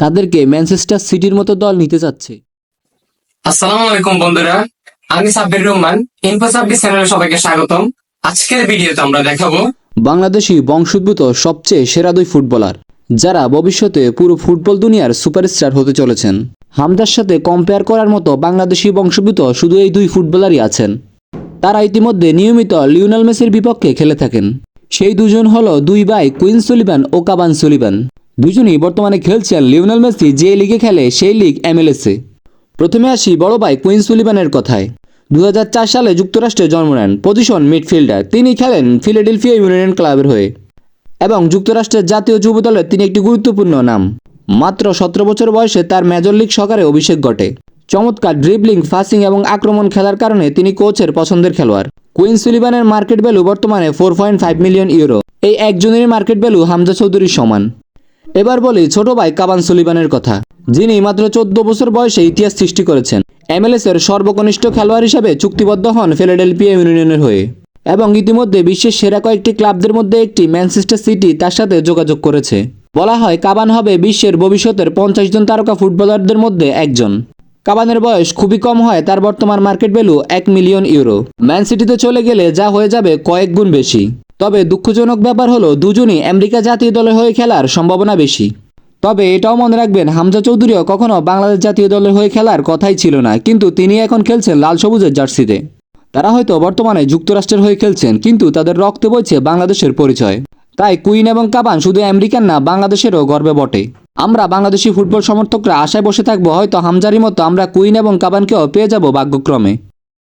তাদেরকে ম্যানচেস্টার সিটির মতো দল নিতে চাচ্ছে। আসসালামু আলাইকুম বন্ধুরা আমি সাব্বির রহমান ইনফো সাব্বির চ্যানেলে সবাইকে স্বাগতম। আজকের ভিডিওতে আমরা দেখাবো বাংলাদেশি বংশোদ্ভূত সবচেয়ে সেরা দুই ফুটবলার যারা ভবিষ্যতে পুরো ফুটবল দুনিয়ার সুপারস্টার হতে চলেছেন। হামদার সাথে কম্পেয়ার করার মতো বাংলাদেশি বংশোদ্ভূত শুধু এই দুই ফুটবলারই আছেন। তারা ইতিমধ্যে নিয়মিত লিওনাল মেসির বিপক্ষে খেলে থাকেন। সেই দুজন হলো দুই ভাই কুইন সুলিভান ও কাবান সুলিভান। দুজনই বর্তমানে খেলছেন লিওনেল মেসি যে লিগে খেলে সেই লিগ এমএলএসে। প্রথমে আসি বড় ভাই কুইন সুলিভানের কথায়। দু হাজার চার সালে যুক্তরাষ্ট্রে জন্ম নেন পজিশন মিডফিল্ডার। তিনি খেলেন ফিলাডেলফিয়া ইউনিয়ন ক্লাবের হয়ে। এবং যুক্তরাষ্ট্রের জাতীয় যুব দলের তিনি একটি গুরুত্বপূর্ণ নাম। মাত্র সতেরো বছর বয়সে তার মেজর লিগ সকারে অভিষেক ঘটে। চমৎকার ড্রিবলিং ফাসিং এবং আক্রমণ খেলার কারণে তিনি কোচের পছন্দের খেলোয়াড়। কুইন সুলিভানের মার্কেট ভ্যালু বর্তমানে four point five million euro এই একজনেরই মার্কেট ভ্যালু হামজা চৌধুরীর সমান। এবার বলি ছোট ভাই কাবান সুলিবানের কথা। যিনি মাত্র চোদ্দ বছর বয়সে ইতিহাস সৃষ্টি করেছেন। এমএলএস এর সর্বকনিষ্ঠ খেলোয়াড় হিসেবে চুক্তিবদ্ধ হন ফিলাডেলফিয়া ইউনিয়নের হয়ে এবং ইতিমধ্যে বিশ্বের সেরা কয়েকটি ক্লাবদের মধ্যে একটি ম্যানচেস্টার সিটি তার সাথে যোগাযোগ করেছে। বলা হয় কাবান হবে বিশ্বের ভবিষ্যতের পঞ্চাশ জন তারকা ফুটবলারদের মধ্যে একজন। কাবানের বয়স খুবই কম হয়, তার বর্তমান মার্কেট ভ্যালু এক মিলিয়ন ইউরো। ম্যান সিটিতে চলে গেলে যা হয়ে যাবে কয়েক গুণ বেশি। তবে দুঃখজনক ব্যাপার হলো, দুজনই আমেরিকা জাতীয় দলের হয়ে খেলার সম্ভাবনা বেশি। তবে এটাও মনে রাখবেন, হামজা চৌধুরীও কখনো বাংলাদেশ জাতীয় দলের হয়ে খেলার কথাই ছিল না, কিন্তু তিনি এখন খেলছেন লাল সবুজের জার্সিতে। তারা হয়তো বর্তমানে যুক্তরাষ্ট্রের হয়ে খেলছেন, কিন্তু তাদের রক্তে বইছে বাংলাদেশের পরিচয়। তাই কুইন এবং কাবান শুধু আমেরিকান না, বাংলাদেশেরও গর্বে বটে। আমরা বাংলাদেশি ফুটবল সমর্থকরা আশায় বসে থাকব, হয়তো হামজারি মতো আমরা কুইন এবং কাবানকেও পেয়ে যাব ভাগ্যক্রমে।